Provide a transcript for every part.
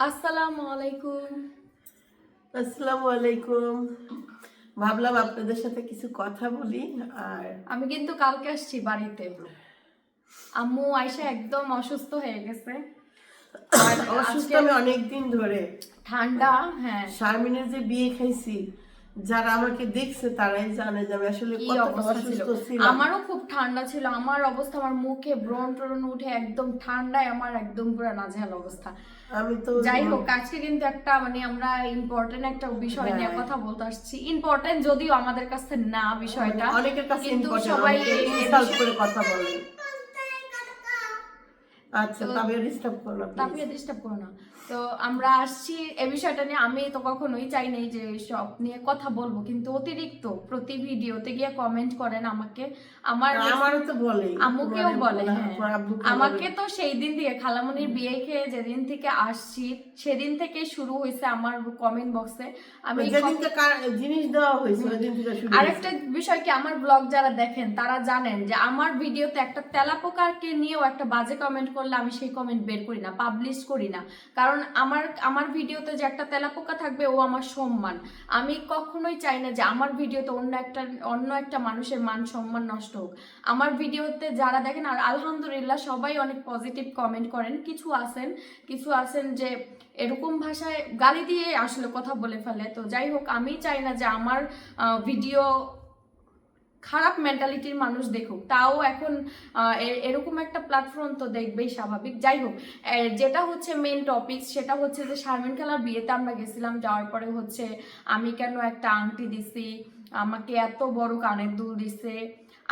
আসসালামু আলাইকুম। আসসালামু আলাইকুম। ভাবলাম আপনাদের সাথে কিছু কথা বলি আর আমি কিন্তু কালকে আসছি বাড়িতে। আম্মু আয়সা একদম অসুস্থ হয়ে গেছে। অসুস্থ আমি অনেকদিন ধরে। ঠান্ডা হ্যাঁ। শারমিনের যে বিয়ে খাইছি যারা আমাকে দেখছে তারাই জানে যে আমি আসলে আমারও খুব ঠান্ডা ছিল আমার অবস্থা আমার মুখে ব্রণ ট্রণ উঠে একদম ঠান্ডায় আমার একদম পুরো নাজেহাল অবস্থা। আমি তো যাই হোক আজকে কিন্তু একটা মানে আমরা ইম্পর্টেন্ট একটা বিষয় নিয়ে হ্যাঁ। কথা বলতে আসছি। ইম্পর্টেন্ট যদিও আমাদের কাছে না বিষয়টা অনেকের কাছে কিন্তু সবাই করে কথা বলে। আচ্ছা তবে ডিস্টার্ব করো না। ডিস্টার্ব করো না। তো আমরা আসছি এ বিষয়টা নিয়ে। আমি তো কখনোই চাই নাই যে সব নিয়ে কথা বলব কিন্তু অতিরিক্ত প্রতি ভিডিওতে গিয়ে কমেন্ট করেন আমাকে। আমার আমারও তো বলে আম্মুকেও বলে হ্যাঁ। আমাকে তো সেই দিন থেকে খালামনির বিয়ে খেয়ে যেদিন থেকে আসছি সেদিন থেকে শুরু হয়েছে আমার কমেন্ট বক্সে আমি জিনিস দেওয়া হয়েছে। আরেকটা বিষয় কি আমার ব্লগ যারা দেখেন তারা জানেন যে আমার ভিডিওতে একটা তেলাপোকাকে নিয়েও একটা বাজে কমেন্ট করলে আমি সেই কমেন্ট বের করি না পাবলিশ করি না। কারণ আমার আমার ভিডিওতে যে একটা তেলাপোকা থাকবে, ও আমার সম্মান। আমি কখনোই চাই না যে আমার ভিডিওতে অন্য একটা অন্য একটা মানুষের মান, সম্মান নষ্ট হোক। আমার ভিডিওতে যারা দেখেন, আর আলহামদুলিল্লাহ সবাই অনেক পজিটিভ কমেন্ট করেন। কিছু আছেন কিছু আছেন যে এরকম ভাষায় গালি দিয়ে আসলে কথা বলে ফেলে। তো যাই হোক, আমি চাই না যে আমার ভিডিও খারাপ মেন্টালিটির মানুষ দেখুক। তাও এখন এরকম একটা প্ল্যাটফর্ম তো দেখবেই স্বাভাবিক। যাই হোক যেটা হচ্ছে মেন টপিক সেটা হচ্ছে যে শারমিন খেলার বিয়েতে আমরা গেছিলাম, যাওয়ার পরে হচ্ছে আমি কেন একটা আংটি দিছি, আমাকে এত বড় কানের দুল দিছে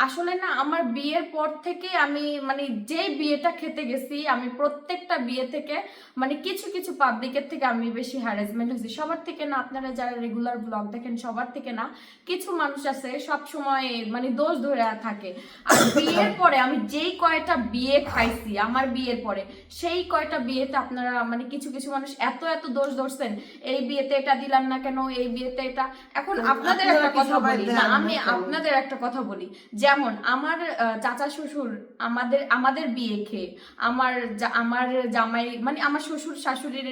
আসলে না আমার বিয়ের পর থেকে আমি মানে যে বিয়েটা খেতে গেছি আমি প্রত্যেকটা বিয়ে থেকে মানে কিছু কিছু পাবলিকের থেকে আমি বেশি হ্যারাসমেন্ট হয়েছি। সবার থেকে না আপনারা যারা রেগুলার ব্লগ দেখেন সবার থেকে না কিছু মানুষ আছে সব সময় মানে দোষ ধরে থাকে। আর বিয়ের পরে আমি যেই কয়টা বিয়ে খাইছি আমার বিয়ের পরে সেই কয়টা বিয়েতে আপনারা মানে কিছু কিছু মানুষ এত এত দোষ ধরছেন এই বিয়েতে এটা দিলাম না কেন এই বিয়েতে এটা। এখন আপনাদের একটা কথা বলি আমি আপনাদের একটা কথা বলি। যেমন আমার চাচা শ্বশুর আমাদের আমাদের বিয়ে খেয়ে আমার আমার জামাই মানে আমার শ্বশুর শাশুড়ির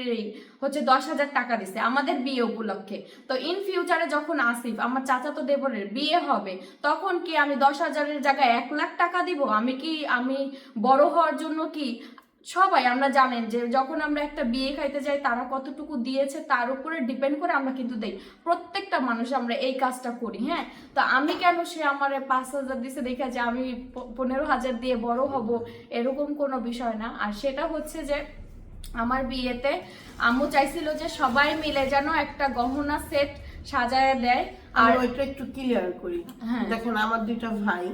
হচ্ছে দশ হাজার টাকা দিছে আমাদের বিয়ে উপলক্ষে। তো ইন ফিউচারে যখন আসিফ, আমার চাচা তো দেবরের বিয়ে হবে, তখন কি আমি দশ হাজারের জায়গায় এক লাখ টাকা দিব? আমি কি, আমি বড় হওয়ার জন্য কি সবাই আমরা জানেন যে যখন আমরা একটা বিয়ে খাইতে যাই তারা কতটুকু দিয়েছে তার উপরে ডিপেন্ড করে আমরা কিন্তু দেই। প্রত্যেকটা মানুষ আমরা এই কাজটা করি হ্যাঁ? তো আমি কেন সে আমার পাঁচ হাজার দিছে দেখে যে আমি পনেরো হাজার দিয়ে বড় হব এরকম কোনো বিষয় না। আর সেটা হচ্ছে যে আমার বিয়েতে আম্মু চাইছিল যে সবাই মিলে যেন একটা গহনা সেট সাজায় দেয়। আর ওইটা একটু ক্লিয়ার করি। হ্যাঁ। দেখেন আমার দুইটা ভাই।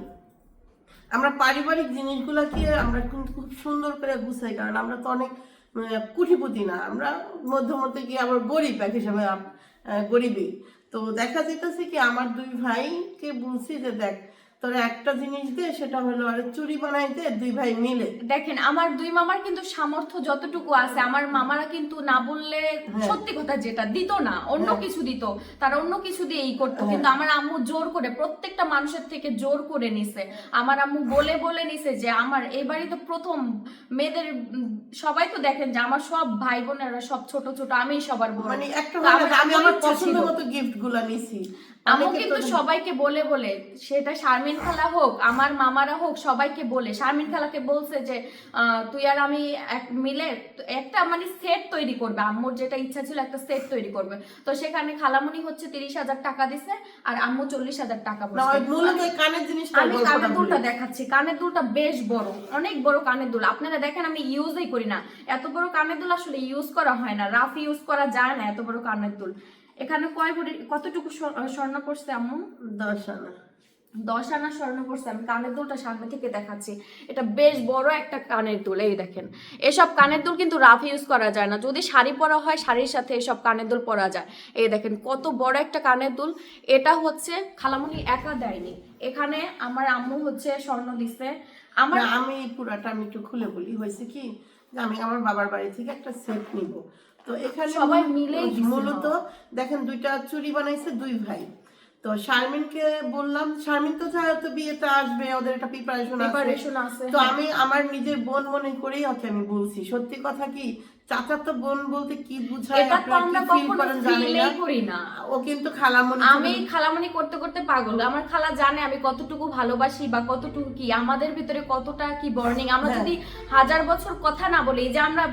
আমরা পারিবারিক জিনিসগুলোকে আমরা কিন্তু খুব সুন্দর করে গুছাই, কারণ আমরা তো অনেক কুটিপুতি না। আমরা মধ্যমধ্যে গিয়ে আবার গরিব এক হিসাবে গরিবই। তো দেখা যেতেছে কি, আমার দুই ভাইকে বলছি যে দেখ তোর একটা জিনিস দে সেটা হলো আর চুরি বানাই দে দুই ভাই মিলে দেখেন আমার দুই মামার কিন্তু সামর্থ্য যতটুকু আছে আমার মামারা কিন্তু না বললে হ্যাঁ। সত্যি কথা যেটা দিত না অন্য হ্যাঁ। কিছু দিত তারা অন্য কিছু দিয়ে এই করতো হ্যাঁ। কিন্তু আমার আম্মু জোর করে প্রত্যেকটা মানুষের থেকে জোর করে নিছে আমার আম্মু বলে বলে নিছে যে আমার এই বাড়িতে প্রথম মেয়েদের সবাই তো দেখেন যে আমার সব ভাই বোনেরা সব ছোট ছোট আমি সবার বড়। মানে একটা আমি আমার পছন্দ মতো গিফটগুলা নিছি। অনেকে কিন্তু সবাইকে বলে বলে সেটা শারমিন খালা হোক আমার মামারা হোক সবাইকে বলে। শারমিন খালাকে বলছে যে তুই আর আমি এক মিলে একটা মানে সেট তৈরি করবে। আম্মুর যেটা ইচ্ছা ছিল একটা সেট তৈরি করবে। তো সেখানে খালামণি হচ্ছে তিরিশ হাজার টাকা দিছে আর আম্মু চল্লিশ হাজার টাকা কানের জিনিসটা আমি কানের দুলটা দেখাচ্ছি। কানের দুলটা বেশ বড় অনেক বড় কানের দুল। আপনারা দেখেন আমি ইউজই করি। না। এত বড় কানের দুল আসলে ইউজ করা হয় না। রাফ ইউজ করা যায় না এত বড় কানের দুল। এখানে কয় ভরি কতটুকু স্বর্ণ পড়ছে আম্মু? দশ আনা। দশ আনা স্বর্ণ পড়ছে। আমি কানের দুলটা সামনে থেকে দেখাচ্ছি। এটা বেশ বড় একটা কানের দুল এই দেখেন। এসব কানের দুল কিন্তু রাফ ইউজ করা যায় না। যদি শাড়ি পরা হয় শাড়ির সাথে এসব কানের দুল পরা যায়। এই দেখেন কত বড় একটা কানের দুল। এটা হচ্ছে খালামণি একা দেয়নি। এখানে আমার আম্মু হচ্ছে স্বর্ণ দিছে। আমার আমি পুরাটা আমি একটু খুলে বলি। হয়েছে কি? যে আমি আমার বাবার বাড়ি থেকে একটা সেট নিব। তো এখানে সবাই মিলে মিলেই মূলত দেখেন দুইটা চুরি বানাইছে দুই ভাই। তো শারমিনকে বললাম শারমিন তো যেহেতু বিয়েতে আসবে ওদের একটা প্রিপারেশন আছে। প্রিপারেশন আছে তো আমি আমার নিজের বোন মনে করেই ওকে আমি বলছি। সত্যি কথা কি? চাচাতো বোন বলতে কি বুঝায় এটা তো আমরা কখনো ফিলেই করি না। ও কিন্তু খালামণি আমি খালামানি করতে করতে পাগল। আমার খালা জানে আমি কতটুকু ভালোবাসি বা কতটুকু কি আমাদের ভিতরে কতটা কি বর্নিং আমরা। যদি হাজার বছর কথা না বলি যে আমরা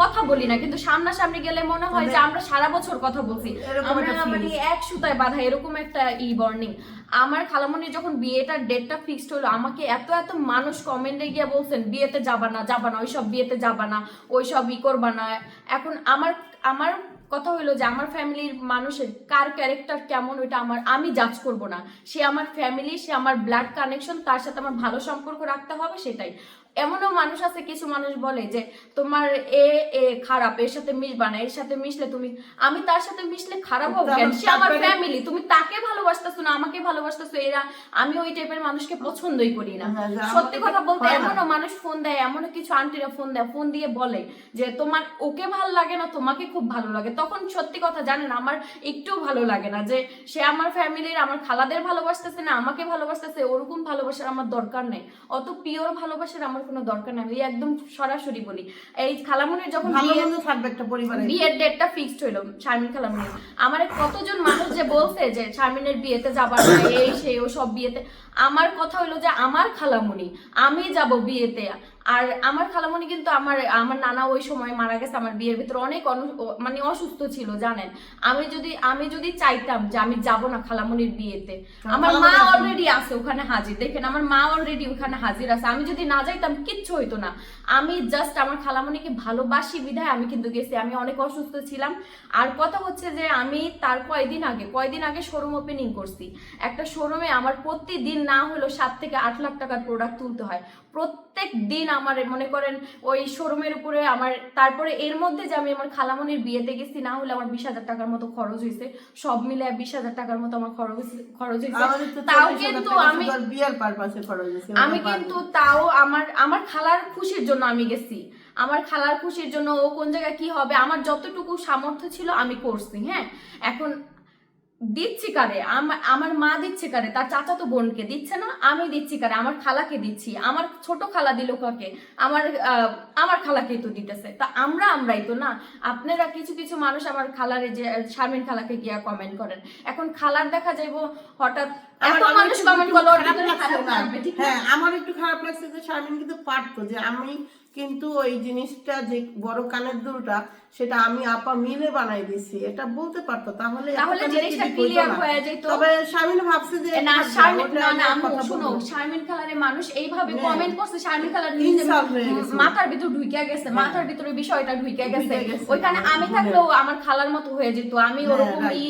কথা বলি না কিন্তু সামনাসামনি গেলে মনে হয় যে আমরা সারা বছর কথা বলছি। আমরা মানে এক সুতায় বাঁধা এরকম একটা ই বর্নিং আমার খালামণির যখন বিয়েটার ডেটটা ফিক্সড হলো, আমাকে এত এত মানুষ কমেন্টে গিয়ে বলছেন, বিয়েতে যাবা না যাবা না, ওইসব বিয়েতে যাবা না, ওইসব ই করবা না। এখন আমার আমার কথা হইল যে আমার ফ্যামিলির মানুষের কার ক্যারেক্টার কেমন, ওইটা আমার, আমি জাজ করব না। সে আমার ফ্যামিলি সে আমার ব্লাড কানেকশন তার সাথে আমার ভালো সম্পর্ক রাখতে হবে, সেটাই। এমনও মানুষ আছে কিছু মানুষ বলে যে তোমার এ এ খারাপ এর সাথে মিশবা না এর সাথে মিশলে তুমি আমি তার সাথে মিশলে খারাপ হব কেন? সে আমার ফ্যামিলি তুমি তাকে ভালোবাসতেছো না আমাকে ভালোবাসতেছো এরা আমি ওই টাইপের মানুষকে পছন্দই করি না। হ্যাঁ, সত্যি কথা বলতে এমনও মানুষ ফোন দেয় এমনও কিছু আন্টিরা ফোন দেয় ফোন দিয়ে বলে যে তোমার ওকে ভালো লাগে না তোমাকে খুব ভালো লাগে। তখন সত্যি কথা জানেন আমার একটু ভালো লাগে না যে সে আমার ফ্যামিলির আমার খালাদের ভালোবাসতেছে না আমাকে ভালোবাসতেছে ওরকম ভালোবাসার আমার দরকার নেই। অত পিওর ভালোবাসার আমার কোনো দরকার নাই। একদম সরাসরি বলি। এই খালামুনির যখন থাকবে একটা পরিবারে। বিয়ের ডেটটা ফিক্সড হইল শারমিন খালামুনির আমার কতজন মানুষ যে বলছে যে শারমিনের বিয়েতে যাবার না এই সেই ও সব বিয়েতে। আমার কথা হইল যে আমার খালামুনি আমি যাব বিয়েতে। আর আমার খালামুনি কিন্তু আমার আমার নানা ওই সময় মারা গেছে আমার বিয়ের ভিতরে অনেক মানে অসুস্থ ছিল জানেন? আমি যদি আমি যদি চাইতাম যে আমি যাব না খালামুনির বিয়েতে আমার মা অলরেডি আছে। ওখানে হাজির দেখেন আমার মা অলরেডি ওখানে হাজির আছে আমি যদি না যাইতাম কিচ্ছু হইতো না। আমি জাস্ট আমার খালামণিকে ভালোবাসি বিধায় আমি কিন্তু গেছি আমি অনেক অসুস্থ ছিলাম। আর কথা হচ্ছে যে আমি তার কয়দিন আগে কয়দিন আগে শোরুম ওপেনিং করছি। একটা শোরুমে আমার প্রতিদিন না হলেও সাত থেকে আট লাখ টাকার প্রোডাক্ট তুলতে হয়। প্রত্যেক দিন আমার মনে করেন ওই শোরুমের উপরে আমার তারপরে এর মধ্যে যে আমি আমার খালামনির বিয়েতে গেছি না হলে আমার বিশ হাজার টাকার মতো খরচ হয়েছে সব মিলে বিশ হাজার টাকার মতো আমার খরচ খরচ হয়েছে তাও কিন্তু আমি বিয়ের পারপাসে খরচ হয়েছে আমি কিন্তু তাও আমার আমার খালার খুশির জন্য আমি গেছি। আমার খালার খুশির জন্য ও কোন জায়গায় কি হবে আমার যতটুকু সামর্থ্য ছিল আমি করছি হ্যাঁ? এখন দিচ্ছি কারে? আমার মা দিচ্ছে কারে? তার চাচা তো বোনকে দিচ্ছে না আমি দিচ্ছি কারে? আমার খালাকে দিচ্ছি আমার ছোট খালা দিল কাকে? আমার আমার খালাকেই তো দিতেছে। তা আমরা আমরাই তো না? আপনারা কিছু কিছু মানুষ আমার খালারে যে শারমিন খালাকে গিয়া কমেন্ট করেন। এখন খালার দেখা যাইবো হঠাৎ হ্যাঁ আমার একটু খারাপ লাগছে যে শারমিন কিন্তু পারতো যে আমি কিন্তু ওই জিনিসটা যে বড় কানের দুলটা সেটা আমি আপা মিলে বানাই দিছি এটা বলতে পারতো তাহলে তাহলে জিনিসটা ক্লিয়ার হয়ে যেত তবে শারমিন ভাবছে যে না না না নিয়ে শুনো মানুষ এইভাবে হ্যাঁ। কমেন্ট করছে হয়ে গেছে। মাথার ভিতর ঢুকে গেছে হ্যাঁ। মাথার ভিতরে বিষয়টা ঢুকে গেছে ওইখানে আমি থাকলেও আমার খালার মতো হয়ে যেত আমি হ্যাঁ, ওরকম ই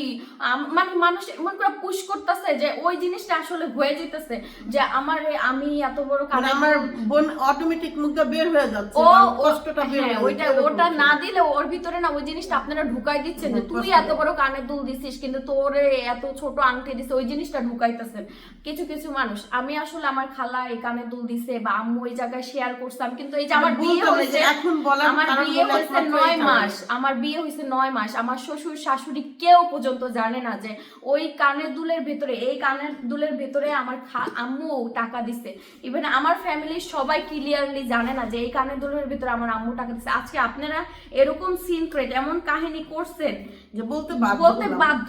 মানে মানুষ এমন করে পুশ করতেছে যে ওই জিনিসটা আসলে হয়ে যেতেছে যে আমার আমি এত বড় মানে আমার বোন অটোমেটিক মুখটা বের হয়ে যাচ্ছে ও কষ্টটা বের হ্যাঁ, হয়ে ওইটা ওটা না। দিলে ওর ভিতরে না ওই জিনিসটা আপনারা ঢুকাই দিচ্ছেন যে তুই এত বড় কানের দুল দিছিস কিন্তু তোরে এত ছোট আংটি দিছে। ওই জিনিসটা ঢুকাইতেছেন। কিছু কিছু মানুষ আমি আসলে আমার খালা এই কানের দুল দিছে বা আম্মু ওই জায়গায় শেয়ার করতাম কিন্তু এই যে আমার বিয়ে হয়েছে এখন বলার আমার বিয়ে হয়েছে নয় মাস আমার বিয়ে হয়েছে নয় মাস আমার শ্বশুর শাশুড়ি কেউ পর্যন্ত জানে না যে ওই কানের দুলের ভেতরে এই কানের দুলের ভেতরে আমার আম্মু টাকা দিছে। ইভেন আমার ফ্যামিলির সবাই ক্লিয়ারলি জানে না যে এই কানের দুলের ভিতরে আমার আম্মু টাকা দিছে। আজকে আপনারা এরকম সিনক্রেট এমন কাহিনী করছেন যে বলতে বলতে বাধ্য।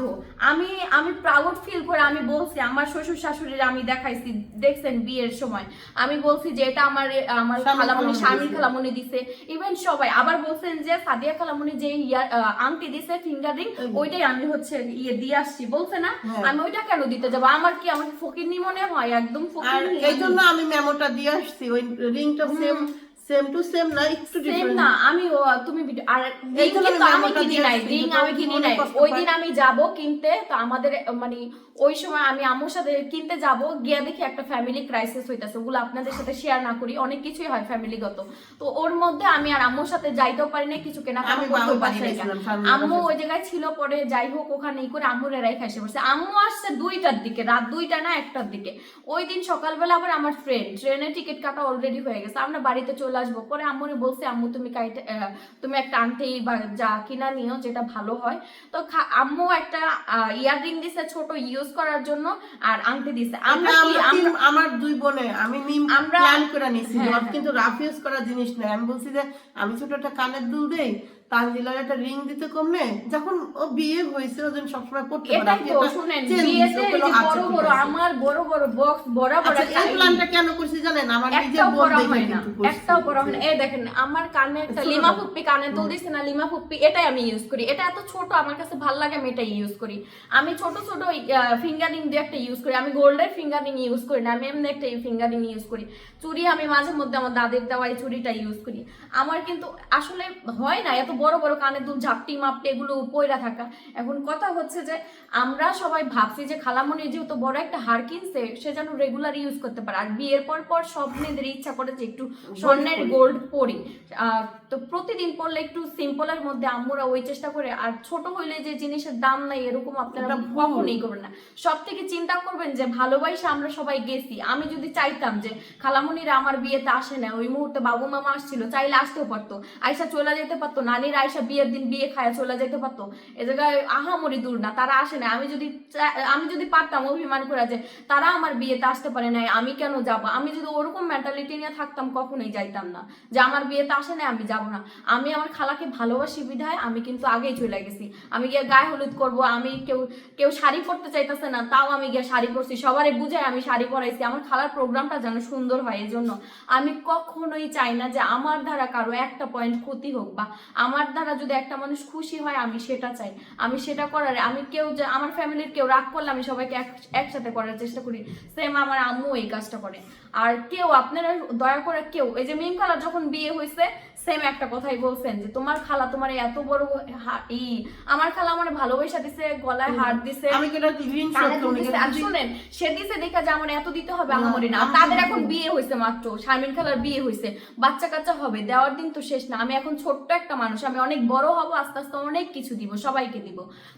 আমি আমি প্রাউড ফিল করে আমি বলছি আমার শ্বশুর শাশুড়ির আমি দেখাইছি দেখছেন বিয়ের সময়। আমি বলছি যে এটা আমার আমার খালামণি স্বামী দিছে। খালামণি দিছে। ইভেন সবাই আবার বলছেন যে সাদিয়া খালামণি যে আংটি দিছে ফিঙ্গার রিং ওইটাই আমি হচ্ছে ইয়ে দিয়ে আসছি। বলছে না হ্যাঁ। আমি ওইটা কেন দিতে যাব? আমার কি আমাকে ফকিরনি মনে হয়? একদম আর ফকিরনি এই জন্য আমি মেমোটা দিয়ে আসছি। ওই রিংটা সেম সেম টু সেম না একটু ডিফারেন্ট না আমি তুমি আর এই আমি কিনি নাই? রিং আমি কিনি নাই। ওই দিন আমি যাব কিনতে তো আমাদের মানে ওই সময় আমি আম্মুর সাথে কিনতে যাব গিয়ে দেখি একটা ফ্যামিলি ক্রাইসিস হইতাছে ওগুলো আপনাদের সাথে শেয়ার না করি অনেক কিছুই হয় ফ্যামিলিগত তো ওর মধ্যে আমি আর আম্মুর সাথে যাইতেও পারি না কিছু কেনাকাটা করতেও পারি আম্মু ওই জায়গায় ছিল পরে যাই হোক ওখানে ই করে আম্মুর এরাই খাইসে বসে। আম্মু আসছে দুইটার দিকে রাত দুইটা না একটার দিকে। ওই দিন সকালবেলা আবার আমার ফ্রেন্ড ট্রেনের টিকিট কাটা অলরেডি হয়ে গেছে। আমরা বাড়িতে চলে আসব। পরে আম্মুরে বলছে আম্মু তুমি তুমি একটা আনতে বা যা কিনা নিও যেটা ভালো হয়। তো আম্মু একটা ইয়াররিং দিছে ছোট ইউজ করার জন্য আর আনতে দিছে। আমরা আমরা দুই বোনে আমি নিম আমরা- প্ল্যান করে নিছি। হ্যাঁ, হ্যাঁ। কিন্তু রাফ ইউজ করা জিনিস না আমি বলছি যে আমি ছোট একটা কানের দুল দেই তানজিলার একটা রিং দিতে যখন ও বিয়ে হয়েছে ও যেন সবসময় পড়তে পারে। বিয়েতে বড় বড় আমার বড় বড় বক্স বড় বড় এই প্ল্যানটা কেন করছি জানেন? আমার নিজের একটাও বোন দেখে হয় না একটাও করা হয় না। এই দেখেন আমার কানে একটা লিমা ফুপ্পি কানে দুল দিছে না লিমা ফুপ্পি এটাই আমি ইউজ করি। এটা এত ছোট আমার কাছে ভালো লাগে আমি এটাই ইউজ করি। আমি ছোট ছোট ফিঙ্গারিং দিয়ে একটা ইউজ করি। আমি গোল্ডের ফিঙ্গারিং ইউজ করি না আমি এমনি একটা ফিঙ্গারিং ইউজ করি। চুড়ি আমি মাঝে মধ্যে আমার দাদির দেওয়া এই চুড়িটা ইউজ করি। আমার কিন্তু আসলে হয় না এত বড় বড় কানে দুল ঝাপটি মাপটি এগুলো পয়রা থাকা। এখন কথা হচ্ছে যে আমরা সবাই ভাবছি যে খালামণি যেহেতু বড় একটা হার কিনছে সে যেন রেগুলার ইউজ করতে পারে। আর বিয়ের পর পর সব মেয়েদের ইচ্ছা করে যে একটু স্বর্ণের গোল্ড পরি। তো প্রতিদিন পরলে একটু সিম্পলের মধ্যে আম্মুরা ওই চেষ্টা করে আর ছোট হইলে যে জিনিসের দাম নাই এরকম আপনারা। কখনোই করবেন না। সব থেকে চিন্তা করবেন যে ভালোবাসা আমরা সবাই গেছি। আমি যদি চাইতাম যে খালামণিরা আমার বিয়েতে আসে না ওই মুহূর্তে বাবু মামা আসছিল চাইলে আসতেও পারতো। আয়সা চলে যেতে পারতো নানির আয়সা বিয়ের দিন বিয়ে খায় চলে যেতে পারতো। এ জায়গায় আহামরি দূর না, তারা আসে না আমি যদি আমি যদি পারতাম অভিমান করে যে তারা আমার বিয়েতে আসতে পারে নাই, আমি কেন যাব? আমি যদি ওরকম মেন্টালিটি নিয়ে থাকতাম, কখনোই যাইতাম না। যে আমার বিয়েতে আসে না আমি যাব না। আমি আমার খালাকে ভালোবাসি বিধায় আমি কিন্তু আগেই চলে গেছি। আমি গিয়ে গায়ে হলুদ করব, আমি কেউ কেউ শাড়ি পরতে চাইতেছে না, তাও আমি গিয়ে শাড়ি পরছি। সবারই বুঝাই আমি শাড়ি পরাইছি। আমার খালার প্রোগ্রামটা যেন সুন্দর হয় এই জন্য আমি কখনোই চাই না যে আমার দ্বারা কারও একটা পয়েন্ট ক্ষতি হোক বা আমার দ্বারা যদি একটা মানুষ খুশি হয়, আমি সেটা চাই। আমি সেটা করার, আমি কেউ যে, আমার ফ্যামিলির কেউ রাগ করলে আমি সবাইকে এক- একসাথে করার চেষ্টা করি। সেম আমার আম্মু এই কাজটা করে। আর কেউ, আপনারা দয়া করে কেউ, এই যে মিম যখন বিয়ে হয়েছে সেম একটা কথাই বলছেন যে তোমার খালা তোমার এত বড় ই আমার খালা আমার ভালোবাসা দিছে গলায় হাত দিছে আমি ঋণ কানে। আর শুনেন সে দিছে দেখা যে আমার এত দিতে হবে আমারই না। তাদের এখন বিয়ে হয়েছে মাত্র শারমিন খালার বিয়ে হয়েছে বাচ্চা কাচ্চা হবে দেওয়ার দিন তো শেষ না। আমি এখন ছোট্ট একটা মানুষ আমি অনেক বড় হব আস্তে আস্তে অনেক কিছু দিব সবাইকে দিব।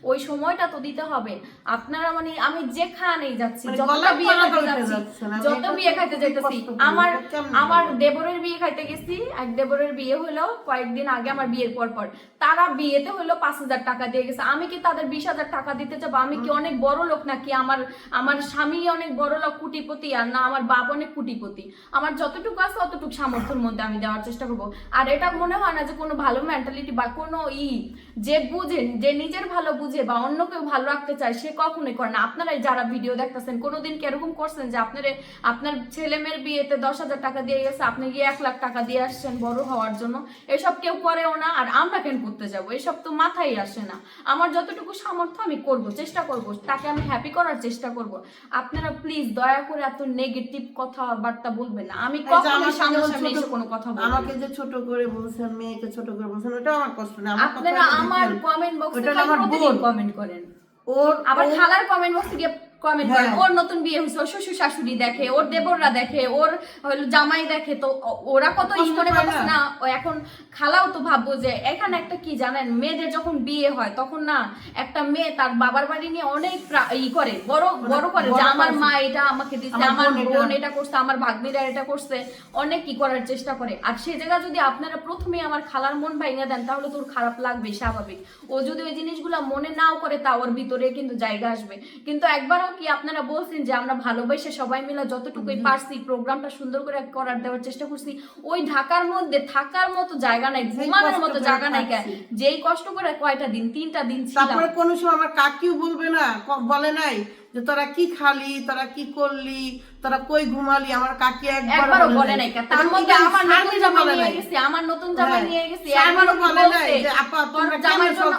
ওই সময়টা তো দিতে হবে। আপনারা মানে আমি যেখানেই যাচ্ছি মানে যত বিয়ে খাইতে যাচ্ছি যত বিয়ে খাইতে যাইতেছি আমার আমার দেবরের বিয়ে খাইতে গেছি এক দেবরের বিয়ে হলো কয়েকদিন আগে আমার বিয়ের পর পর। তারা বিয়েতে হলো পাঁচ হাজার টাকা দিয়ে গেছে। আমি কি তাদের বিশ হাজার টাকা দিতে চাবো? আমি কি অনেক বড় লোক নাকি? আমার আমার স্বামী অনেক বড় লোক কুটিপতি আর না আমার বাপ অনেক কুটিপতি। আমার যতটুকু আছে অতটুকু সামর্থ্যের মধ্যে আমি দেওয়ার চেষ্টা করব। আর এটা মনে হয় না যে কোনো ভালো মেন্টালিটি বা কোনো ই যে বুঝে যে নিজের ভালো বুঝে বা অন্য কেউ ভালো রাখতে চায় সে কখনোই করে না। আপনারাই যারা ভিডিও দেখতেছেন কোনোদিন কি এরকম করছেন যে আপনার আপনার ছেলে মেয়ের বিয়েতে দশ হাজার টাকা দিয়ে গেছে আপনি গিয়ে এক লাখ টাকা দিয়ে আসছেন বড় হওয়ার জন্য? এসব কেউ করেও না আর আমরা কেন করতে যাব? এসব তো মাথায় আসে না। আমার যতটুকু সামর্থ্য আমি করব চেষ্টা করব তাকে আমি হ্যাপি করার চেষ্টা করব। আপনারা প্লিজ দয়া করে এত নেগেটিভ কথাবার্তা বলবেন না। আমি কখনো সামনাসামনি এসে কোনো কথা বলব আমাকে যে ছোট করে বলছেন মেয়েকে ছোট করে বলছেন ওটাও আমার কষ্ট না। আপনারা আমার কমেন্ট বক্সে ওটা কমেন্ট করেন? ওর আবার খালার কমেন্ট বক্সে গিয়ে কমেন্ট হ্যাঁ। ওর নতুন বিয়ে হয়েছে ওর শ্বশুর শাশুড়ি দেখে ওর দেবররা দেখে ওর জামাই দেখে। তো ওরা কত মনে পায় না? এখন খালাও তো ভাববো যে এখানে একটা কি জানেন মেয়েদের যখন বিয়ে হয় তখন না একটা মেয়ে তার বাবার বাড়ি নিয়ে অনেক ই করে বড় বড় করে যে আমার মা এটা আমাকে দিচ্ছে আমার আমার বোন এটা- বোন এটা করছে আমার ভাগ্নিরা এটা করছে। অনেক কি করার চেষ্টা করে। আর সে জায়গা যদি আপনারা প্রথমে আমার খালার মন ভাঙিয়ে দেন তাহলে তোর খারাপ লাগবে স্বাভাবিক। ও যদি ওই জিনিসগুলো মনে নাও করে তা ওর ভিতরে কিন্তু জায়গা আসবে। কিন্তু একবারও কি আপনারা বলছেন যে আমরা ভালোবেসে সবাই মিলে যতটুকুই পারছি প্রোগ্রামটা সুন্দর করে করার দেওয়ার চেষ্টা করছি। ওই ঢাকার মধ্যে থাকার মতো জায়গা নাই ঘুমানোর মতো জায়গা নাই যেই কষ্ট করে কয়টা দিন তিনটা দিন তারপরে কোনো সময় আমার কাকিও বলবে না বলে নাই যে তোরা কি খালি তারা কি করলি তোরা কই ঘুমালি? আমার কাকি একবারও বলে নাই। তার মধ্যে আমার নতুন বলে নিয়ে গেছি আমার নতুন জামাই হ্যাঁ। নিয়ে গেছি একবারও বলে নাই যে, আপা, তোর কেমনে জন্য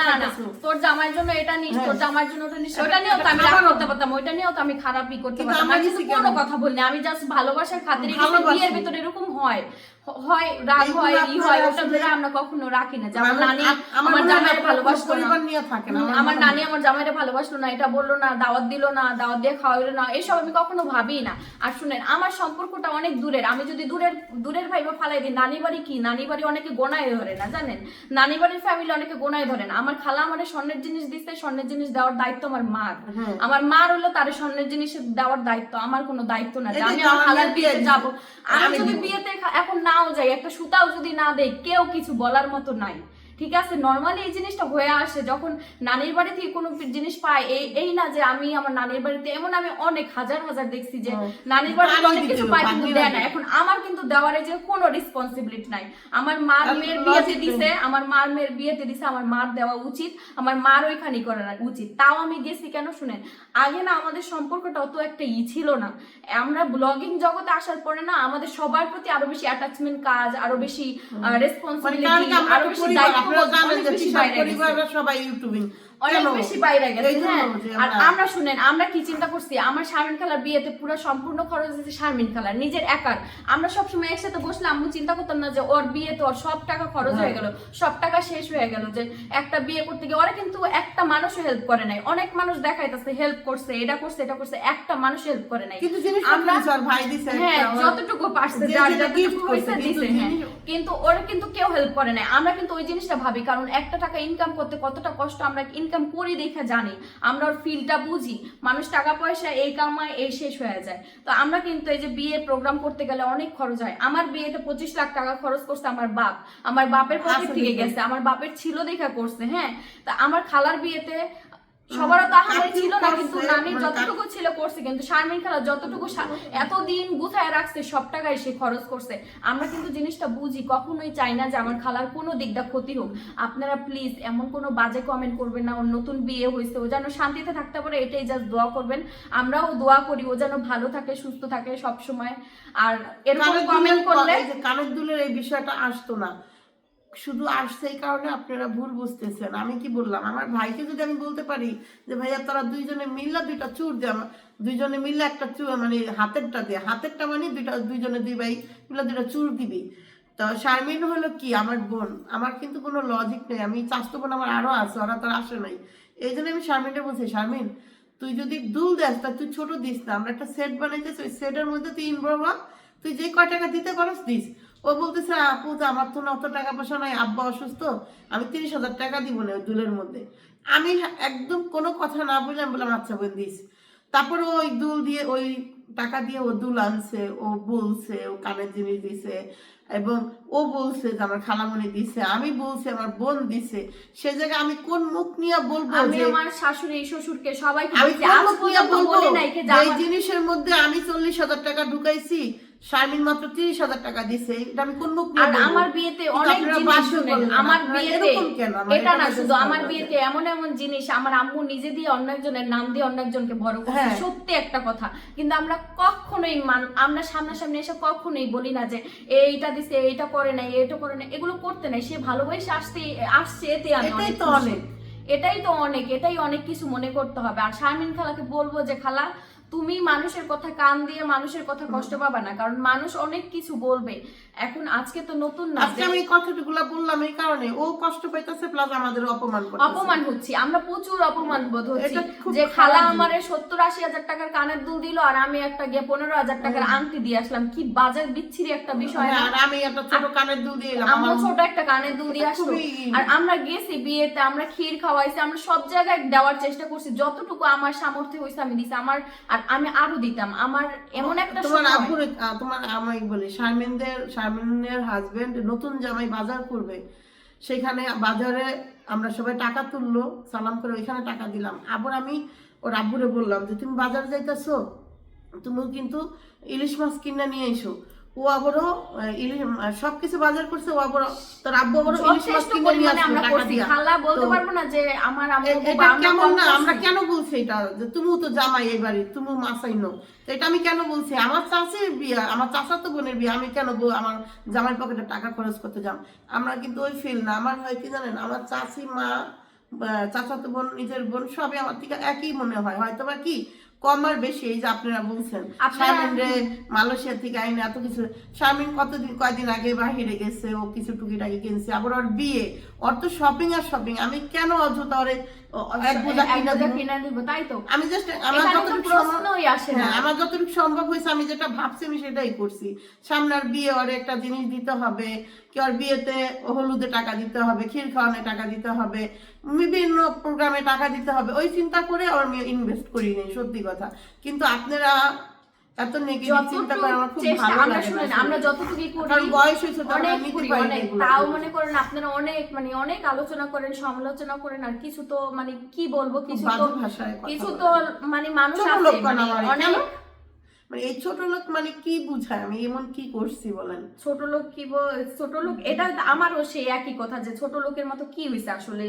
না না তোর জামাইয়ের জন্য এটা নিস তোর হ্যাঁ। জামাইয়ের জন্য ওটা নিস। ওটা নিয়েও তো আমি রাগ করতে পারতাম নিয়েও তো আমি খারাপই করতে পারতাম। আমি নিছি কোনো কথা বলিনি আমি জাস্ট ভালোবাসার খাতিরে বিয়ের ভিতরে এরকম হয়। হয় রাগ হয় ই হয় ওটা ধরে আমরা কখনো রাখি না। যে আমার আমার- নানি আমার মনে আপনারা ভালোবাসতো না। আমার নানি আমার জামাইরে ভালোবাসলো না এটা বলল না দাওয়াত দিল না দাওয়াত দিয়ে খাওয়াইলো না এসব আমি কখনো ভাবি না। আর শুনেন আমার সম্পর্কটা অনেক দূরের। আমি যদি দূরের দূরের ভাইবা ফালাই দিই নানি বাড়ি কি? নানি বাড়ি অনেকে গোনায় ধরে না জানেন? নানি বাড়ির ফ্যামিলি অনেকে গোনায় ধরে না। আমার খালা আমার স্বর্ণের জিনিস দিচ্ছে স্বর্ণের জিনিস দেওয়ার দায়িত্ব আমার মার। আমার মার হলো তার স্বর্ণের জিনিস দেওয়ার দায়িত্ব আমার কোনো দায়িত্ব না। আমি আমার খালার বিয়েতে। যাব। আমি যদি বিয়েতে এখন নাও যাই একটা সুতাও যদি না দেয় কেউ কিছু বলার মতো নাই। ঠিক আছে নর্মালি এই জিনিসটা হয়ে আসে যখন নানির বাড়ি থেকে কোনো জিনিস পাই এই এই না যে আমি আমার নানির বাড়িতে এমন আমি অনেক হাজার হাজার দেখছি যে নানির বাড়িতে অনেক কিছু পাই কিন্তু দেয় না। এখন আমার কিন্তু দেওয়ারে যে কোনো রেসপন্সিবিলিটি নাই। আমার মার মেয়ের বিয়েতে দিছে আমার মার মেয়ের বিয়েতে দিছে আমার মার দেওয়া উচিত আমার মার ওইখানে করা উচিত। তাও আমি গেছি কেন শুনেন? আগে না আমাদের সম্পর্কটা অত একটা ই ছিল না। আমরা ব্লগিং জগতে আসার পরে না আমাদের সবার প্রতি আরও বেশি অ্যাটাচমেন্ট কাজ আরও বেশি মানে রেসপন্সিবিলিটি আরও বেশি দায়িত্ব আপনারা জানেন যে। পরিবাররা সবাই ইউটিউবিং অনেক? বেশি বাইরে গেছে হ্যাঁ। বলছি আর আমরা- আমরা শুনেন আমরা কি চিন্তা করছি? আমার শারমিন খালার বিয়েতে পুরো সম্পূর্ণ খরচ দিয়েছে শারমিন খালার নিজের একার। আমরা সবসময় একসাথে বসলে আম্মু চিন্তা করতাম না যে ওর বিয়েতে ওর সব টাকা খরচ হয়ে গেল সব টাকা শেষ হয়ে গেল যে একটা বিয়ে করতে গিয়ে ওরা কিন্তু একটা মানুষও হেল্প করে নাই। অনেক মানুষ দেখাইতেছে হেল্প করছে এটা করছে এটা করছে একটা মানুষ হেল্প করে নাই। কিন্তু আমরা হ্যাঁ যতটুকু পারছে যার যতটুকু হয়েছে কিন্তু দিছে হ্যাঁ। কিন্তু ওরা কিন্তু কেউ হেল্প করে নাই। আমরা কিন্তু ওই জিনিসটা ভাবি কারণ একটা টাকা ইনকাম করতে কতটা কষ্ট আমরা ইনকাম করি দেখে জানি। আমরা ওর ফিলটা বুঝি মানুষ টাকা পয়সা এই কামায় এই শেষ হয়ে যায়। তো আমরা কিন্তু এই যে বিয়ে প্রোগ্রাম করতে গেলে অনেক খরচ হয়। আমার বিয়েতে পঁচিশ লাখ টাকা খরচ করছে আমার বাপ। আমার বাপের পকেট থেকে গেছে আমার বাপের ছিল দেখা করছে হ্যাঁ। তা আমার খালার বিয়েতে সবারও তো ছিল না কিন্তু নানির মানে যতটুকু ছিল করছে কিন্তু শারমিন খালা যতটুকু এতদিন গুছায় রাখছে সব টাকায় সে খরচ করছে। আমরা কিন্তু জিনিসটা বুঝি কখনোই চাই না যে আমার খালার কোনো দিকটা ক্ষতি হোক। আপনারা প্লিজ এমন কোনো বাজে কমেন্ট করবেন না ওর নতুন বিয়ে হয়েছে ও যেন শান্তিতে থাকতে পারে এটাই জাস্ট দোয়া করবেন। আমরাও দোয়া করি ও যেন ভালো থাকে সুস্থ থাকে সব সময় আর এরকম কমেন্ট করলে কানের দুলের এই বিষয়টা আসতো না। শুধু আসছে এই কারণে আপনারা ভুল বুঝতেছেন। আমি কি বললাম? আমার ভাইকে যদি আমি বলতে পারি যে, ভাইয়া, তারা দুইজনে মিল্লা দুইটা চুর দে দুইজনে মিললে একটা চুর মানে হাতেরটা দে হাতেরটা মানে দুইটা, দুইজনে দুই ভাই মিল্লা দুইটা চুর দিবি। তো শারমিন হলো কি? আমার বোন। আমার কিন্তু কোনো লজিক নেই। আমি চাষতো বোন আমার আরও আছে, ওরা তো আসে নাই। এই জন্য আমি শারমিনটা বলছি, শারমিন, তুই যদি দুল দেস, তা তুই ছোট দিস না। আমরা একটা সেট বানাইতেছি। ওই সেটের মধ্যে তুই ইনভলভ তুই যে কয় টাকা দিতে পারস, দিস। ও বলতেছে আপু তো আমার তো অত টাকা পয়সা নাই আব্বা অসুস্থ আমি তিরিশ হাজার টাকা দিব না ওই দুলের মধ্যে। আমি একদম কোনো কথা না বলে আমি বললাম আচ্ছা বোন দিস। তারপরে ওই দুল দিয়ে ওই টাকা দিয়ে ও দুল আনছে ও বলছে ও কানের জিনিস দিছে এবং ও বলছে যে আমার খালামণি দিছে আমি বলছি আমার বোন দিছে। সে জায়গায় আমি কোন মুখ নিয়ে বলব আমি আমার শাশুড়ি শ্বশুরকে সবাইকে আমি কোন মুখ নিয়ে বলব এই জিনিসের মধ্যে আমি চল্লিশ হাজার টাকা ঢুকাইছি শারমিন মাত্র তিরিশ হাজার টাকা দিছে। এটা আমি কোন মুখ আর আমার বিয়েতে অনেক জিনিস শুনেন আমার বিয়েতে এটা না শুধু আমার বিয়েতে এমন এমন জিনিস আমার আম্মু নিজে দিয়ে অন্য একজনের নাম দিয়ে অন্য একজনকে বড় করছে হ্যাঁ। সত্যি একটা কথা। কিন্তু আমরা কখনোই মান আমরা সামনাসামনি এসে কখনোই বলি না যে এইটা দিছে এইটা করে নাই এইটা করে নাই। এগুলো করতে নাই সে ভালোবাসে আসতে আসছে এতে আমি এটাই তো অনেক। এটাই তো অনেক এটাই অনেক কিছু মনে করতে হবে। আর শারমিন খালাকে বলব যে খালা তুমি মানুষের কথা কান দিয়ে মানুষের কথা কষ্ট পাবা না। কারণ মানুষ অনেক কিছু বলবে। এখন আজকে তো নতুন না আজকে আমি এই বললাম এই কারণে। ও কষ্ট পাইতেছে প্লাস আমাদের অপমান করতেছে। অপমান হচ্ছি। আমরা প্রচুর অপমান বোধ হচ্ছি। যে খালা আমারে সত্তর আশি হাজার টাকার কানের দুল দিল আর আমি একটা গিয়ে পনেরো হাজার টাকার আংটি দিয়ে আসলাম। কি বাজার বিচ্ছিরি একটা বিষয় না? হ্যাঁ, আর আমি একটা ছোট কানের দুল দিয়ে এলাম। আমরা ছোট একটা কানের দুল দিয়ে আসলো। আর আমরা গেছি বিয়েতে আমরা ক্ষীর খাওয়াইছি আমরা সব জায়গায় দেওয়ার চেষ্টা করছি। যতটুকু আমার সামর্থ্য হয়েছে আমি দিছি। আমার আর আমি আরও দিতাম। আমার এমন একটা তোমার তোমার আমায় বলি শারমিনদের শারমিনের হাজবেন্ড নতুন জামাই বাজার করবে, সেখানে বাজারে আমরা সবাই টাকা তুললো, সালাম করে ওইখানে টাকা দিলাম। আবার আমি ওর আব্বুরে বললাম যে, তুমি বাজার যাইতেছো? তুমিও কিন্তু ইলিশ মাছ কিনে নিয়ে এসো। ও আবারও ইলিশ সব কিছু বাজার করছে ও আবারও তোর আব্বু আবারও ইলিশ মাছ কিনে নিয়ে আসলো টাকা দিয়া। খালা বলতে পারব না যে আমার আম্মু এটা কেমন না আমরা কেন বলছি এটা? যে তুমিও তো জামাই এই বাড়ি তুমিও মাসাই নো তো এটা আমি কেন বলছি? আমার চাষের বিয়ে আমার চাষা তো বোনের বিয়ে আমি কেন আমার জামাই পকেটে টাকা খরচ করতে যাব আমরা কিন্তু ওই ফিল না। আমার হয় কি জানেন? আমার চাষি মা চাচাতো বোন নিজের বোন সবই আমার থেকে একই মনে হয়। হয়তো বা কি কম আর বেশি এই যে আপনারা বলছেন। শারমিন রে মালয়েশিয়া থেকে আইনে এত কিছু শারমিন কতদিন কয়দিন আগে বাহিরে গেছে ও কিছু টুকিটাকি কিনছে আবার ওর বিয়ে। ওর তো শপিং আর শপিং আমি কেন অযথা ওরে আমি জাস্ট যতটুকু আমার যতটুকু সম্ভব হয়েছে আমি যেটা ভাবছি আমি সেটাই করছি। সামনের বিয়ে ওর একটা জিনিস দিতে হবে কি ওর বিয়েতে হলুদে টাকা দিতে হবে ক্ষীর খাওয়ানো টাকা দিতে হবে বিভিন্ন প্রোগ্রামে টাকা দিতে হবে ওই চিন্তা করে ওর মেয়ে ইনভেস্ট করি নেই সত্যি কথা। কিন্তু আপনারা এত নেগেটিভ চিন্তা করে আমার খুব ভালো লাগে আমরা যতটুকুই করি কারণ বয়স হয়েছে তো আমরা অনেক করি অনেক। তাও মনে করেন আপনারা অনেক মানে অনেক আলোচনা করেন সমালোচনা করেন আর কিছু তো মানে কি বলব কিছু তো কিছু তো মানে মানুষ আছে মানে অনেক? মানে এই ছোট লোক মানে কি বুঝায়? আমি এমন কি করছি বলেন? ছোট লোক কি ছোট লোক এটা আমারও সেই একই কথা যে ছোট লোকের মতো কি হয়েছে আসলে?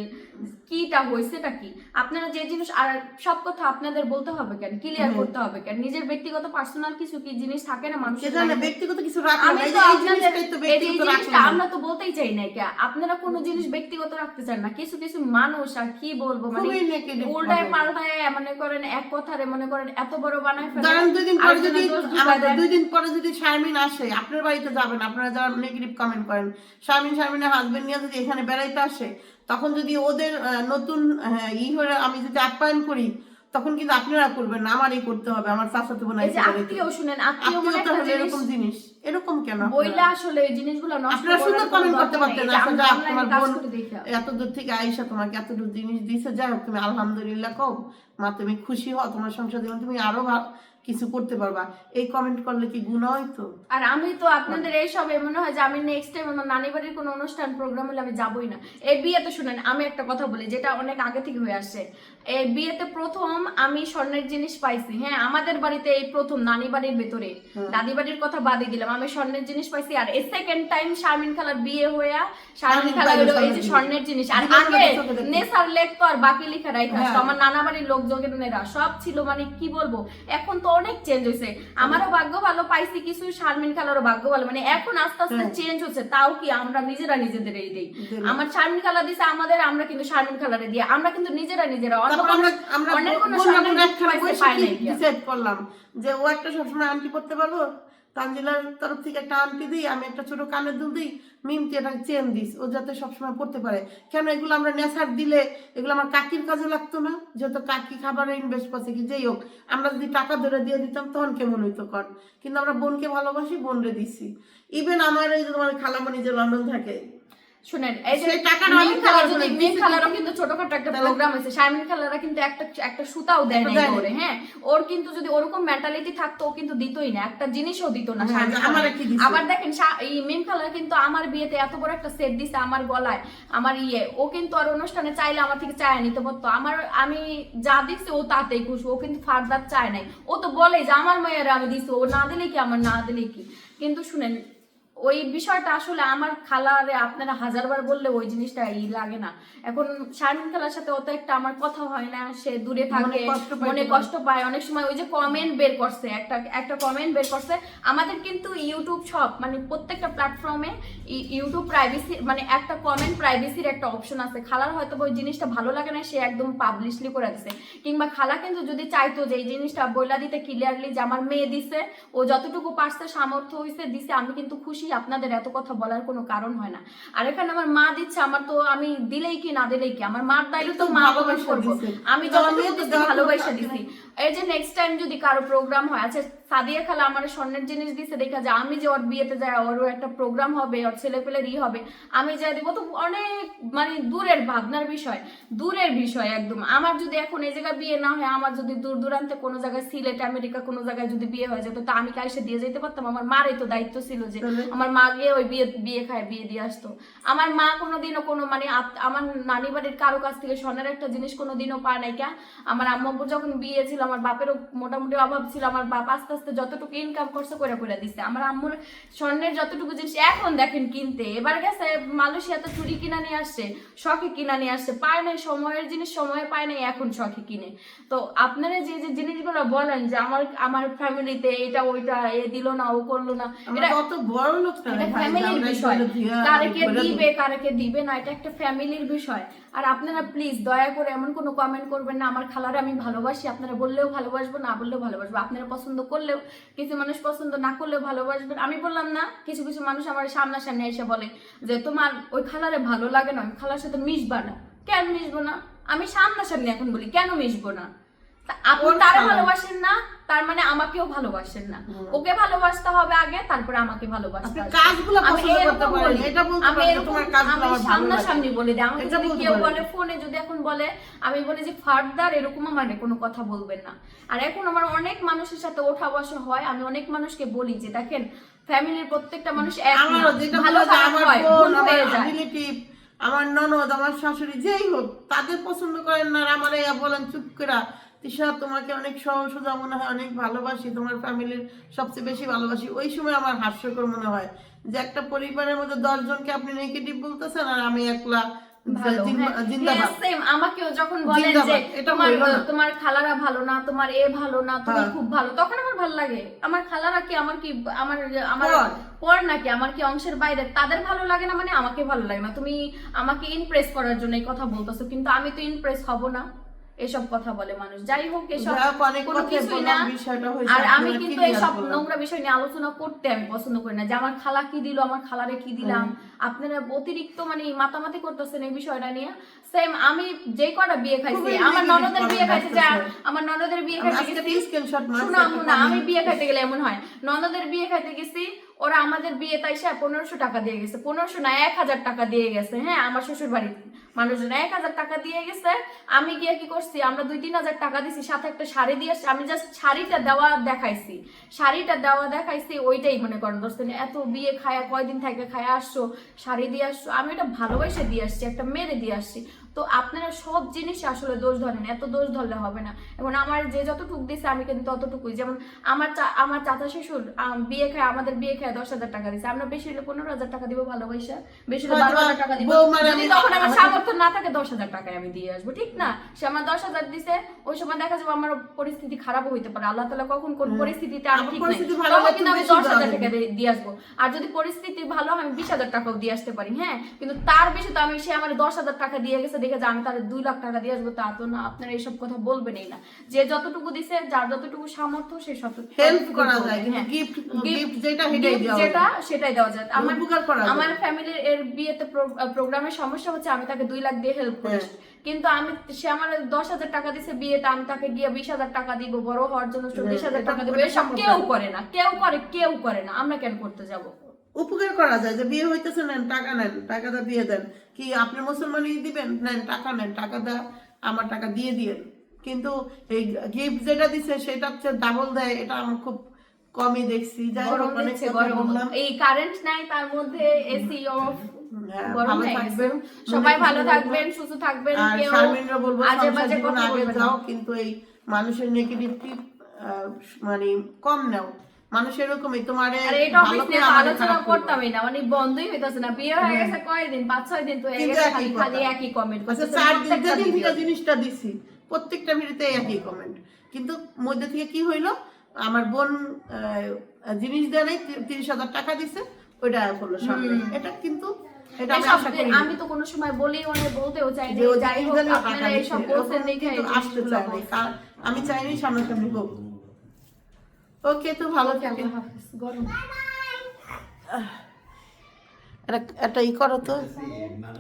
কিটা হয়েছেটা কি? আপনারা যে জিনিস আর সব কথা আপনাদের বলতে হবে কেন? ক্লিয়ার করতে হবে কেন? নিজের ব্যক্তিগত পার্সোনাল কিছু কি জিনিস থাকে না মানুষের ব্যক্তিগত কিছু আমি তো আপনাদের আমরা তো বলতেই চাই না কে আপনারা কোনো জিনিস ব্যক্তিগত রাখতে চান না। কিছু কিছু মানুষ আর কি বলব? মানে উল্টায় পাল্টায় মনে করেন এক কথারে মনে করেন এত বড় বানায় দুই দিন পরে যদি আমাদের দুই দিন পরে যদি শারমিন আসে আপনার বাড়িতে যাবেন আপনারা যারা নেগেটিভ কমেন্ট করেন শারমিন শারমিনের হাজবেন্ড নিয়ে যদি এখানে বেড়াইতে আসে তখন যদি ওদের নতুন ই হয়ে আমি যদি আপ্যায়ন করি তখন কিন্তু আপনারা করবেন না আমারই করতে হবে আমার বোন আত্মীয় শুনেন আত্মীয় মনে একটা এরকম জিনিস এরকম কেন বইলা আসলে এই জিনিসগুলো নষ্ট আপনারা সুন্দর কোনো করতে। পারতেন, তোমার কাজ বোন এত দূর থেকে আইসা তোমাকে এত দূর জিনিস দিছে যাই হোক তুমি আলহামদুলিল্লাহ কও মা তুমি খুশি হও তোমার সংসার জীবন তুমি আরও কিছু করতে পারবা। এই কমেন্ট করলে কি গুণ হয়তো আর আমি তো আপনাদের এই সব মনে হয় যে আমি নেক্সট টাইম আমার নানি বাড়ির কোনো অনুষ্ঠান প্রোগ্রাম হলে আমি যাবই না। এই বিয়েতে শুনেন আমি একটা কথা বলি যেটা অনেক আগে থেকে হয়ে আসছে। এই বিয়েতে প্রথম আমি স্বর্ণের জিনিস পাইছি হ্যাঁ আমাদের বাড়িতে এই প্রথম নানি বাড়ির ভেতরে। দাদি বাড়ির কথা বাদই দিলাম আমি স্বর্ণের জিনিস পাইছি আর এই সেকেন্ড টাইম শারমিন খালার বিয়ে হইয়া শারমিন খালা হলো এই যে স্বর্ণের জিনিস। আর আগে নেসার লেখ তো আর বাকি লেখা রাইখা হ্যাঁ। আমার নানা বাড়ির লোকজনেরা সব ছিল মানে কি বলব এখন তো অনেক চেঞ্জ হয়েছে। আমারও ভাগ্য ভালো পাইছি কিছু শারমিন খালারও ভাগ্য ভালো। মানে এখন আস্তে আস্তে হ্যাঁ। চেঞ্জ হচ্ছে তাও কি আমরা নিজেরা নিজেদের এই দিই? আমার শারমিন খালা দিছে আমাদের আমরা কিন্তু শারমিন খালারে দিয়ে আমরা কিন্তু নিজেরা নিজেরা অনেক তারপর কোনো- শারমিন পায় কি নাই করলাম? যে ও একটা সবসময় আন্টি করতে পারব? তানজিলার তরফ থেকে একটা আংটি দিই, আমি একটা ছোট কানের দুল দিই মিমতি এটা চেন দিস, ও যাতে সবসময় পড়তে পারে। কেন এগুলো আমরা নেশার দিলে, এগুলো আমার কাকির কাজে লাগতো না? যেহেতু কাকি খাবারে ইনভেস্ট করছে কি, যেই হোক, আমরা যদি টাকা ধরে দিয়ে দিতাম, তখন কেমন হইতো কর? কিন্তু আমরা বোনকে ভালোবাসি, বোনরে দিছি। ইভেন আমার এই যে তোমার খালামণি যে লন্ডন থাকে শুনেন এই যে জন্য মেয়ে দিছি খালারও কিন্তু ছোটখাটো একটা প্রোগ্রাম হয়েছে শারমিন খালারা কিন্তু একটা একটা সুতাও দেয় নাই। করে হ্যাঁ? ওর কিন্তু যদি ওরকম মেন্টালিটি থাকতো ও কিন্তু দিতই না। একটা জিনিসও দিত না হ্যাঁ, আবার দেখেন এই মেম কিন্তু আমার বিয়েতে এত বড় একটা সেট দিছে আমার গলায় আমার ইয়ে। ও কিন্তু আর অনুষ্ঠানে চাইলে আমার থেকে চায় নিতে পারতো। আমার আমি যা দিচ্ছি ও তাতেই খুশি। ও কিন্তু ফার্দার চায় নাই। ও তো বলে যে আমার মেয়েরা আমি দিচ্ছি ও না দিলে কি আমার না দিলে কি? কিন্তু শুনেন ওই বিষয়টা আসলে আমার খালারে আপনারা হাজারবার বললে ওই জিনিসটা ই লাগে না। এখন শারমিন খালার সাথে অত একটা আমার কথা হয় না সে দূরে থাকে মনে কষ্ট পায়। অনেক সময় ওই যে কমেন্ট বের করছে একটা একটা কমেন্ট বের করছে। আমাদের কিন্তু ইউটিউব সব মানে প্রত্যেকটা প্ল্যাটফর্মে ইউটিউব প্রাইভেসি মানে একটা কমেন্ট প্রাইভেসির একটা অপশন আছে। খালার হয়তো ওই জিনিসটা ভালো লাগে না সে একদম পাবলিশলি করে দিছে। কিংবা খালা কিন্তু যদি চাইতো যে এই জিনিসটা বইলা দিতে ক্লিয়ারলি যে আমার মেয়ে দিছে ও যতটুকু পারছে সামর্থ্য হয়েছে দিছে আমি কিন্তু খুশি। আপনাদের এত কথা বলার কোনো কারণ হয় না। আর এখানে আমার মা দিচ্ছে আমার তো আমি দিলেই কি না দিলেই কি? আমার মার দায়িত্ব তো মা করব। আমি ভালোবাসা দিচ্ছি দিছি। এই যে নেক্সট টাইম যদি কারও প্রোগ্রাম হয় আচ্ছা সাদিয়া খালা আমার স্বর্ণের জিনিস দিছে দেখা যায় আমি যে ওর বিয়েতে যাই ওরও একটা প্রোগ্রাম হবে ওর ছেলে পেলের ই হবে আমি যাই দেবো তো অনেক মানে দূরের ভাবনার বিষয় দূরের বিষয় একদম। আমার যদি এখন এই জায়গায় বিয়ে না হয় আমার যদি দূর দূরান্তে কোনো জায়গায় সিলেট আমেরিকা কোনো জায়গায় যদি বিয়ে হয়ে যেত তো আমি কাইসে দিয়ে যেতে পারতাম? আমার মারই তো দায়িত্ব ছিল যে আমার মা গিয়ে ওই বিয়ে বিয়ে খায় বিয়ে দিয়ে আসতো। আমার মা কোনোদিনও কোনো মানে আমার নানি বাড়ির কারও কাছ থেকে স্বর্ণের একটা জিনিস কোনোদিনও পায় নাই কা আমার আম্মু যখন বিয়ে ছিল আমার বাপেরও মোটামুটি অভাব ছিল আমার বাপ আস্তে আস্তে যতটুকু ইনকাম করছে করে করে দিছে। আমার আম্মুর স্বর্ণের যতটুকু জিনিস এখন দেখেন কিনতে এবার গেছে মালয়েশিয়াতে চুরি কিনা নিয়ে আসছে শখে কিনা নিয়ে আসছে পায় নাই সময়ের জিনিস সময়ে পায় নাই এখন শখে কিনে। তো আপনারা যে যে জিনিসগুলো বলেন যে আমার আমার ফ্যামিলিতে এটা ওইটা এ দিল না ও করল না এটা কত বড় লোক ফ্যামিলির বিষয়। কারেকে করে দিবে কারেকে দিবে না এটা একটা ফ্যামিলির বিষয়। আর আপনারা প্লিজ দয়া করে এমন কোনো কমেন্ট করবেন না, আমার খালারে আমি ভালোবাসি, আপনারা বললেও ভালোবাসবো, না বললেও ভালোবাসবো। আপনারা পছন্দ করলেও, কিছু মানুষ পছন্দ না করলেও ভালোবাসবেন। আমি বললাম না, কিছু কিছু মানুষ আমার সামনাসামনি এসে বলে যে, তোমার ওই খালারে ভালো লাগে না, ওই খালার সাথে মিশবা না। কেন মিশবো না? আমি সামনাসামনি এখন বলি, কেন মিশবো না? আপনি তারা ভালোবাসেন না তার মানে আমাকেও ভালোবাসেন না। ওকে ভালোবাসতে হবে আগে তারপরে আমাকে ভালোবাসতে হবে। কাজগুলো পছন্দ করতে পারেন এটা বলতে আমি তোমার কাজগুলো আমার ভালো লাগে। বলে দিই আমাকে যদি কেউ বলে ফোনে যদি এখন বলে আমি বলি যে ফার্দার এরকম মানে কোনো কথা বলবেন না। আর এখন আমার অনেক মানুষের সাথে ওঠা বসা হয় আমি অনেক মানুষকে বলি যে দেখেন ফ্যামিলির প্রত্যেকটা মানুষ এক ভালো আমার বোন আমার রিলেটিভ আমার ননদ আমার শাশুড়ি যেই হোক তাদের পছন্দ করেন না আমার বলেন চুপ করে তিশা তোমাকে অনেক সহজ সোজা মনে হয় অনেক ভালোবাসি তোমার ফ্যামিলির সবচেয়ে বেশি ভালোবাসি ওই সময় আমার হাস্যকর মনে হয় যে একটা পরিবারের মধ্যে দশ জনকে আপনি নেগেটিভ বলতেছেন আর আমি একলা ভালো জিন-। জিন্দাবাদ Yes, same. আমাকেও যখন বলেন যে তোমার না। তোমার খালারা ভালো না তোমার এ ভালো না তুমি। খুব ভালো তখন আমার ভালো লাগে আমার খালারা কি আমার কি আমার আমার পর। পর নাকি আমার কি অংশের বাইরে তাদের ভালো লাগে না মানে আমাকে ভালো লাগে না তুমি আমাকে ইমপ্রেস করার জন্য এই কথা বলতেছো কিন্তু আমি তো ইমপ্রেস হব না এসব কথা বলে মানুষ। যাই হোক এসব কোনো কিছুই না। আর আমি কিন্তু এইসব নোংরা বিষয় নিয়ে আলোচনা করতে আমি পছন্দ করি না। যে আমার খালা কি দিল আমার খালারে কি দিলাম আপনারা অতিরিক্ত মানে মাতামাতি করতেছেন এই বিষয়টা নিয়ে। সেম আমি যে কটা বিয়ে খাইছি আমার ননদের বিয়ে খাইছে যে। আমার ননদের বিয়ে খাইতে গেছি। শোনো না আমি বিয়ে খাইতে গেলে এমন হয়। ননদের বিয়ে খাইতে গেছি ওরা আমাদের বিয়ে তাই সে পনেরোশো টাকা দিয়ে গেছে। পনেরোশো না, এক হাজার টাকা দিয়ে গেছে। হ্যাঁ আমার শ্বশুর বাড়ি মানুষজন এক হাজার টাকা দিয়ে গেছে। আমি গিয়ে কি করছি, আমরা দুই তিন হাজার টাকা দিছি, সাথে একটা শাড়ি দিয়ে। আমি জাস্ট শাড়িটা দেওয়া দেখাইছি। শাড়িটা দেওয়া দেখাইছি, ওইটাই মনে করেন, দোস্ত এত বিয়ে খায়া, কয়দিন থেকে খায়া আসছো, শাড়ি দিয়ে আসছো। আমি এটা ভালোবাসে দিয়ে আসছি, একটা মেরে দিয়ে আসছি। তো আপনারা সব জিনিস আসলে দোষ ধরেন এত দোষ ধরলে হবে না। এখন আমার যে যতটুকু দিছে আমি কিন্তু ততটুকুই। যেমন আমার আমার চাচা শ্বশুর বিয়ে খায় আমাদের বিয়ে খায় দশ হাজার টাকা দিছে। আমরা বেশি হলে পনেরো হাজার টাকা দিব ভালোবাসা বেশি হলে বারো হাজার টাকা দিব। যদি তখন আমার সামর্থ্য না থাকে দশ হাজার টাকায় আমি দিয়ে আসব ঠিক না? সে আমার দশ হাজার দিছে ওই সময় দেখা যাবে আমার পরিস্থিতি খারাপও হইতে পারে। আল্লাহ তালা কখন কোন পরিস্থিতিতে আমি ঠিক নাই। তখন কিন্তু আমি দশ হাজার টাকা দিয়ে- দিয়ে আসব। আর যদি পরিস্থিতি ভালো হয় আমি বিশ হাজার টাকাও দিয়ে আসতে পারি হ্যাঁ? কিন্তু তার বেশি তো আমি সে আমার দশ হাজার টাকা দিয়ে গেছে দেখে যে আমি তার দুই লাখ টাকা দিয়ে আসব তা তো না আপনারা এইসব কথা বলবেনই না। যে যতটুকু দিছে যার যতটুকু সামর্থ্য সে সত হেল্প করা যায় গিফট গিফট যেটা সেটাই দেওয়া যেটা। সেটাই দেওয়া যায়। আমার উপকার করা আমার ফ্যামিলির এর বিয়েতে প্রোগ্রামের সমস্যা হচ্ছে আমি তাকে দুই লাখ দিয়ে হেল্প করেছি হ্যাঁ। কিন্তু আমি সে আমার দশ হাজার টাকা দিছে বিয়েতে আমি তাকে গিয়ে বিশ হাজার টাকা দিব বড় হওয়ার জন্য চল্লিশ হাজার টাকা দিব এসব কেউ করে না কেউ করে কেউ করে না। আমরা কেন করতে যাব? উপকার করা যায় যে বিয়ে হইতেছে নেন টাকা নেন টাকাটা বিয়ে দেন। কি আপনি মুসলমানই দিবেন? নেন টাকা নেন টাকা দা আমার টাকা দিয়ে দিয়েন। কিন্তু এই গিফট যেটা দিছে সেটা হচ্ছে ডাবল দেয় এটা আমি খুব কমই দেখছি। যাই হোক অনেক বললাম। এই কারেন্ট নাই তার মধ্যে এসি অফ হ্যাঁ, ভালো থাকবেন। সবাই ভালো থাকবেন সুস্থ থাকবেন আর কেউ শারমিনরা বলব আজে বাজে কথা আগে যাও কিন্তু এই মানুষের নেগেটিভিটি মানে কম নাও। মানুষ এরকমই তোমার আলোচনা করতামই না মানে বন্ধই হইতাছে না বিয়ে হয়ে গেছে কয়দিন পাঁচ ছয় দিন তো কিন্তু গেছে একই খালি খালি একই কমেন্ট আচ্ছা চার দিন থেকে জিনিসটা দিছি প্রত্যেকটা ভিডিওতে একই কমেন্ট কিন্তু মধ্যে থেকে কি হইল আমার বোন জিনিস দেয় নাই তিরিশ হাজার টাকা দিছে ওইটা করল সামনে এটা কিন্তু এটা আমি তো কোনো সময় বলেও না বলতেও চাই যে যাই হোক আপনারা এইসব। বলছেন দেখে আসতে। কারণ আমি চাইনি সামনাসামনি হোক। ওকে তো ভালো থাকে গরম। একটা একটা ই করো তো।